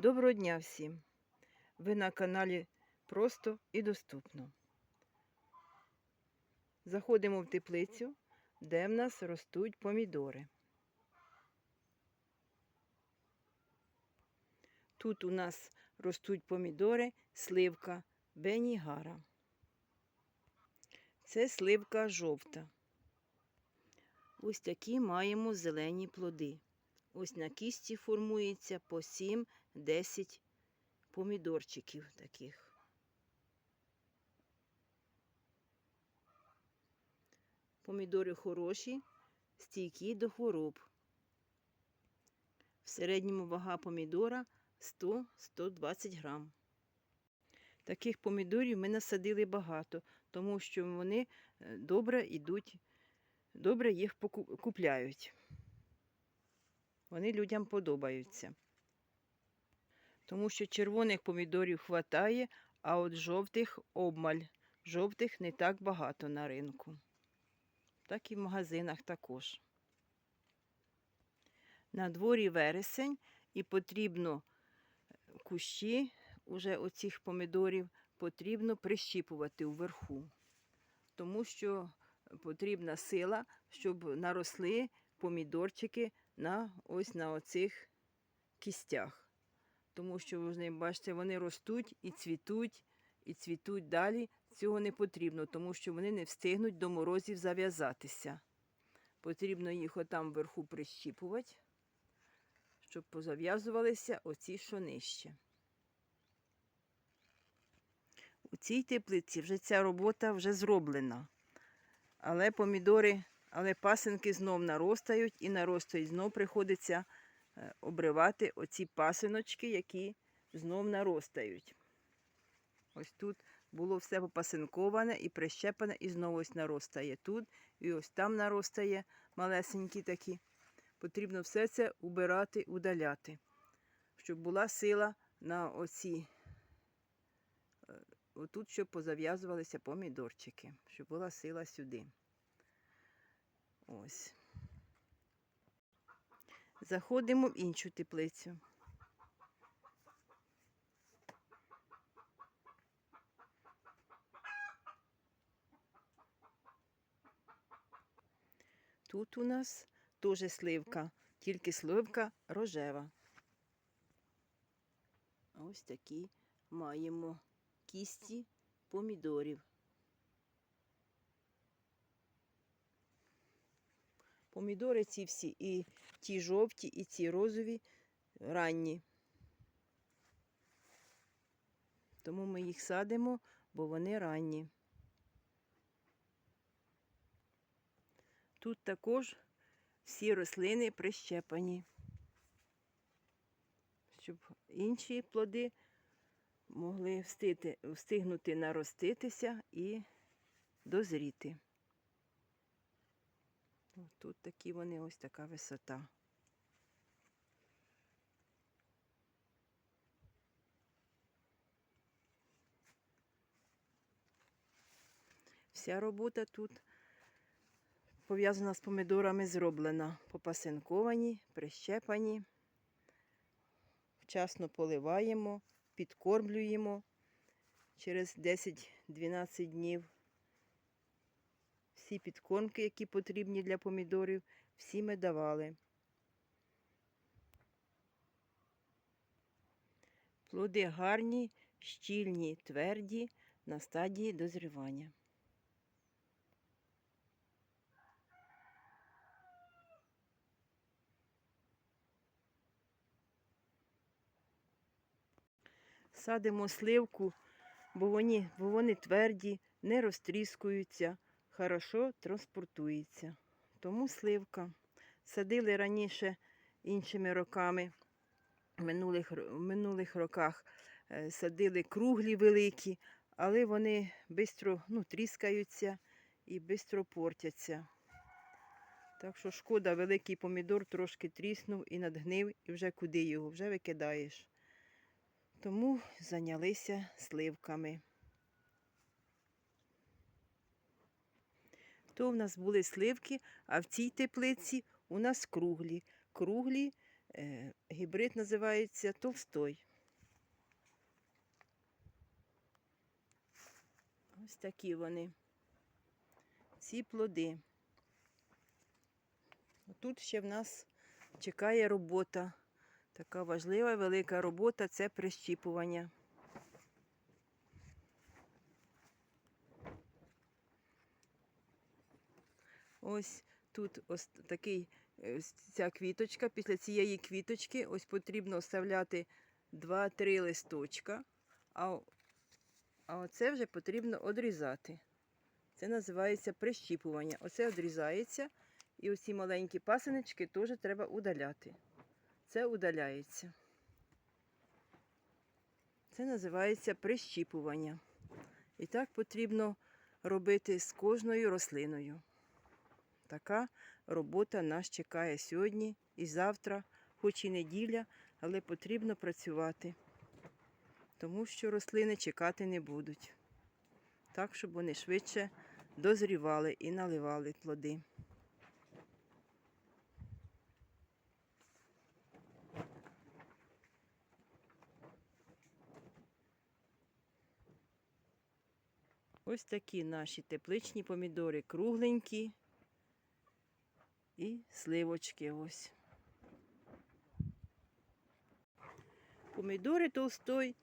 Доброго дня всім! Ви на каналі Просто і доступно. Заходимо в теплицю, де в нас ростуть помідори. Тут у нас ростуть помідори сливка Бенігара. Це сливка жовта. Ось такі маємо зелені плоди. Ось на кісті формується по 7-10 помідорчиків таких. Помідори хороші, стійкі до хвороб. В середньому вага помідора 100-120 грам. Таких помідорів ми насадили багато, тому що вони е, добре йдуть, добре їх купляють. Вони людям подобаються. Тому що червоних помідорів хватає, а от жовтих обмаль. Жовтих не так багато на ринку. Так і в магазинах також. На дворі вересень і потрібно кущі уже оцих помідорів потрібно прищіпувати вверху. Тому що потрібна сила, щоб наросли помідорчики на ось на оцих кістях. Тому що вони, бачите, вони ростуть і цвітуть, і цвітуть далі. Цього не потрібно, тому що вони не встигнуть до морозів зав'язатися. Потрібно їх отам вверху прищіпувати, щоб позав'язувалися оці, що нижче. У цій теплиці вже ця робота вже зроблена. Але помідори, але пасинки знов наростають і наростають. Знов приходиться е, обривати оці пасиночки, які знов наростають. Ось тут було все попасинковане і прищепане, і знову ось наростає тут, і ось там наростає малесенькі такі. Потрібно все це убирати, удаляти, щоб була сила на оці, е, отут, щоб позав'язувалися помідорчики, щоб була сила сюди. Ось. Заходимо в іншу теплицю. Тут у нас теж сливка, тільки сливка рожева. Ось такі маємо кісті помідорів. Помідори ці всі, і ті жовті, і ці розові ранні. Тому ми їх садимо, бо вони ранні. Тут також всі рослини прищепані, щоб інші плоди могли встигнути нароститися і дозріти. Тут такі вони, ось така висота. Вся робота тут пов'язана з помідорами зроблена. Попасинковані, прищепані. Вчасно поливаємо, підкормлюємо через 10-12 днів. Всі підкормки, які потрібні для помідорів, всі ми давали. Плоди гарні, щільні, тверді на стадії дозрівання. Садимо сливку, бо вони, бо вони тверді, не розтріскуються, хорошо транспортуються. Тому сливка. Садили раніше іншими роками, в минулих, в минулих роках е, садили круглі великі, але вони швидко ну, тріскаються і швидко портяться. Так що шкода, великий помідор трошки тріснув і надгнив, і вже куди його, вже викидаєш. Тому зайнялися сливками. То в нас були сливки, а в цій теплиці у нас круглі. Круглі е, гібрид називається Товстой. Ось такі вони, ці плоди. Тут ще в нас чекає робота. Така важлива велика робота це прищіпування. Ось тут ось такий е, ця квіточка. Після цієї квіточки ось потрібно оставляти 2-3 листочка, а, а оце вже потрібно одрізати. Це називається прищіпування. Оце одрізається, і оці маленькі пасиночки теж треба удаляти. Це удаляється. Це називається прищіпування. І так потрібно робити з кожною рослиною. Така робота нас чекає сьогодні і завтра, хоч і неділя, але потрібно працювати, тому що рослини чекати не будуть. Так, щоб вони швидше дозрівали і наливали плоди. Ось такі наші тепличні помідори кругленькі і сливочки ось. Помідори толстой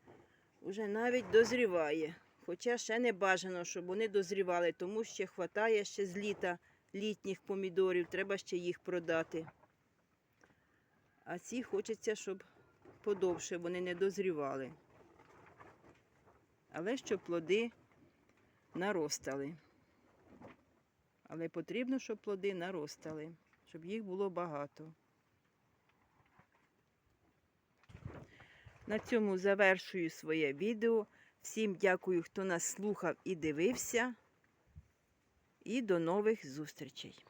уже навіть дозріває. Хоча ще не бажано, щоб вони дозрівали, тому ще хватає ще з літа літніх помідорів, треба ще їх продати. А ці хочеться, щоб подовше вони не дозрівали. Але щоб плоди наростали. Але потрібно, щоб плоди наростали, щоб їх було багато. На цьому завершую своє відео. Всім дякую, хто нас слухав і дивився. І до нових зустрічей!